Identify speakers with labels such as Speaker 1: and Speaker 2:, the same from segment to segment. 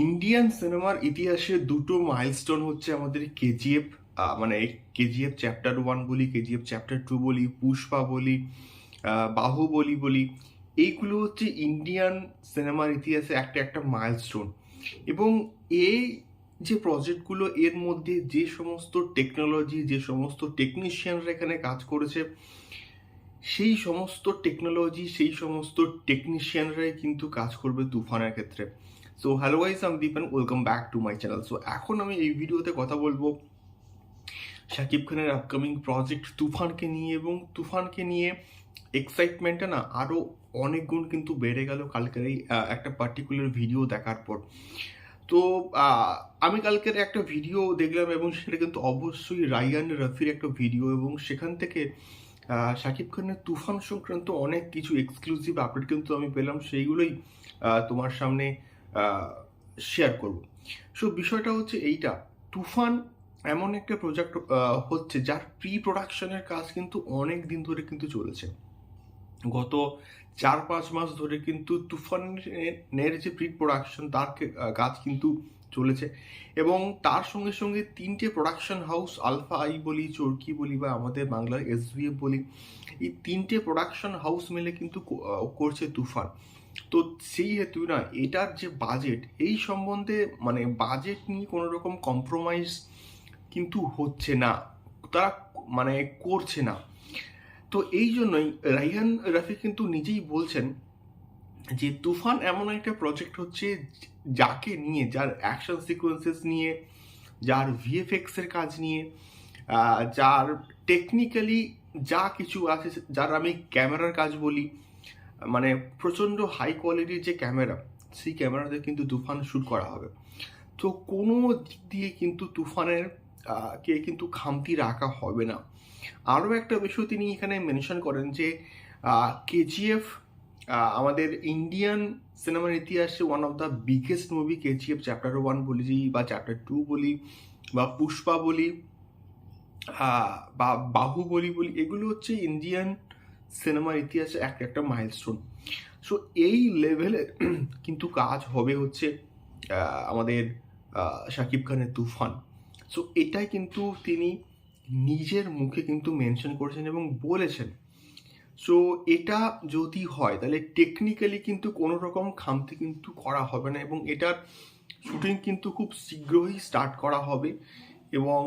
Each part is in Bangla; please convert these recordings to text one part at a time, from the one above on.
Speaker 1: ইন্ডিয়ান সিনেমার ইতিহাসে দুটো মাইলস্টোন হচ্ছে আমাদের কেজিএফ মানে কেজিএফ চ্যাপ্টার ওয়ান বলি কেজিএফ চ্যাপ্টার টু বলি পুষ্পা বলি বাহুবলি বলি, এইগুলো হচ্ছে ইন্ডিয়ান সিনেমার ইতিহাসে একটা একটা মাইলস্টোন এবং এই যে প্রজেক্টগুলো এর মধ্যে যে সমস্ত টেকনোলজি যে সমস্ত টেকনিশিয়ানরা এখানে কাজ করেছে, সেই সমস্ত টেকনোলজি সেই সমস্ত টেকনিশিয়ানরাই কিন্তু কাজ করবে তুফানের ক্ষেত্রে। সো হ্যালো গাইস আমি Dipan welcome back to my channel so এখন আমি এই ভিডিওতে কথা বলব শাকিব খানের আপকামিং প্রজেক্ট তুফানকে নিয়ে এবং তুফানকে নিয়ে এক্সাইটমেন্টটা না আরও অনেক গুণ কিন্তু বেড়ে গেল কালকের এই একটা পার্টিকুলার ভিডিও দেখার পর। তো আমি কালকের একটা ভিডিও দেখলাম এবং সেটা কিন্তু অবশ্যই রায়ান রফির একটা ভিডিও এবং সেখান থেকে শাকিব খানের তুফান সংক্রান্ত অনেক কিছু এক্সক্লুসিভ আপডেট কিন্তু আমি পেলাম। সেইগুলোই তোমার সামনে শেয়ার করব। সো বিষয়টা হচ্ছে এইটা। তুফান এমন একটা প্রজেক্ট হচ্ছে যার প্রি প্রোডাকশনের কাজ কিন্তু অনেক দিন ধরে কিন্তু চলেছে। গত চার পাঁচ মাস ধরে কিন্তু তুফানের যে প্রি প্রোডাকশন তার কাজ কিন্তু চলেছে। এবং তার সঙ্গে সঙ্গে তিনটে প্রোডাকশন হাউস আলফা আই বলি চরকি বলি বা আমাদের বাংলার এসভিএফ বলি, এই তিনটে প্রোডাকশন হাউস মিলে কিন্তু করছে তুফান। তো সেই হেতু না, এটার যে বাজেট এই সম্বন্ধে মানে বাজেট নিয়ে কোনো রকম কম্প্রোমাইজ কিন্তু হচ্ছে না, তারা মানে করছে না। তো এই জন্যই রাইহান রাফি কিন্তু নিজেই বলছেন যে তুফান এমন একটা প্রজেক্ট হচ্ছে যাকে নিয়ে, যার অ্যাকশন সিকোয়েন্সেস নিয়ে, যার ভিএফএক্স এর কাজ নিয়ে যার টেকনিক্যালি যা কিছু আছে, যার আমি ক্যামেরার কাজ বলি মানে প্রচণ্ড হাই কোয়ালিটির যে ক্যামেরা, সেই ক্যামেরাতে কিন্তু তুফান শ্যুট করা হবে। তো কোনো দিক দিয়ে কিন্তু তুফানের কে কিন্তু খামতি রাখা হবে না। আরও একটা বিষয় তিনি এখানে মেনশন করেন যে কেজিএফ আমাদের ইন্ডিয়ান সিনেমার ইতিহাসে one of the biggest movie KGF chapter one বলি বা চ্যাপ্টার টু বলি বা পুষ্পা বলি বা বাহুবলি বলি এগুলো হচ্ছে ইন্ডিয়ান সিনেমার ইতিহাসে একটা একটা মাইলস্টোন সো এই লেভেলে কিন্তু কাজ হবে হচ্ছে আমাদের শাকিব খানের তুফান। সো এটাই কিন্তু তিনি নিজের মুখে কিন্তু মেনশন করেছেন এবং বলেছেন। সো এটা যদি হয়, তাহলে টেকনিক্যালি কিন্তু কোনো রকম খামতি কিন্তু করা হবে না এবং এটার শুটিং কিন্তু খুব শীঘ্রই স্টার্ট করা হবে এবং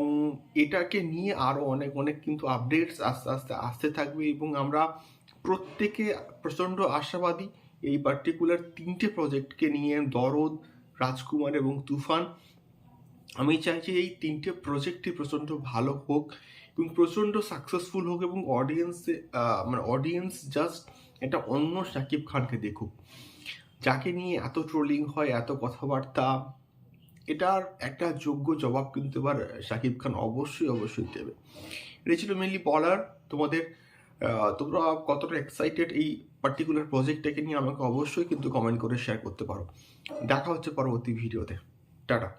Speaker 1: এটাকে নিয়ে আরও অনেক অনেক কিন্তু আপডেটস আস্তে আস্তে, আসতে থাকবে এবং আমরা প্রত্যেকে প্রচণ্ড আশাবাদী এই পার্টিকুলার তিনটে প্রজেক্টকে নিয়ে দরদ, রাজকুমার এবং তুফান। আমি চাইছি এই তিনটে প্রজেক্টই প্রচণ্ড ভালো হোক এবং প্রচণ্ড সাকসেসফুল হোক এবং অডিয়েন্সে মানে অডিয়েন্স জাস্ট একটা অন্য শাকিব খানকে দেখুক। যাকে নিয়ে এত ট্রোলিং হয়, এত কথাবার্তা, এটার একটা যোগ্য জবাব কিন্তু এবার শাকিব খান অবশ্যই অবশ্যই দেবে। এটা ছিল মেনলি বলার তোমাদের তোমরা কতটা এক্সাইটেড এই পার্টিকুলার প্রজেক্টটাকে নিয়ে আমাকে অবশ্যই কিন্তু কমেন্ট করে শেয়ার করতে পারো। দেখা হচ্ছে পরবর্তী ভিডিওতে টাটা।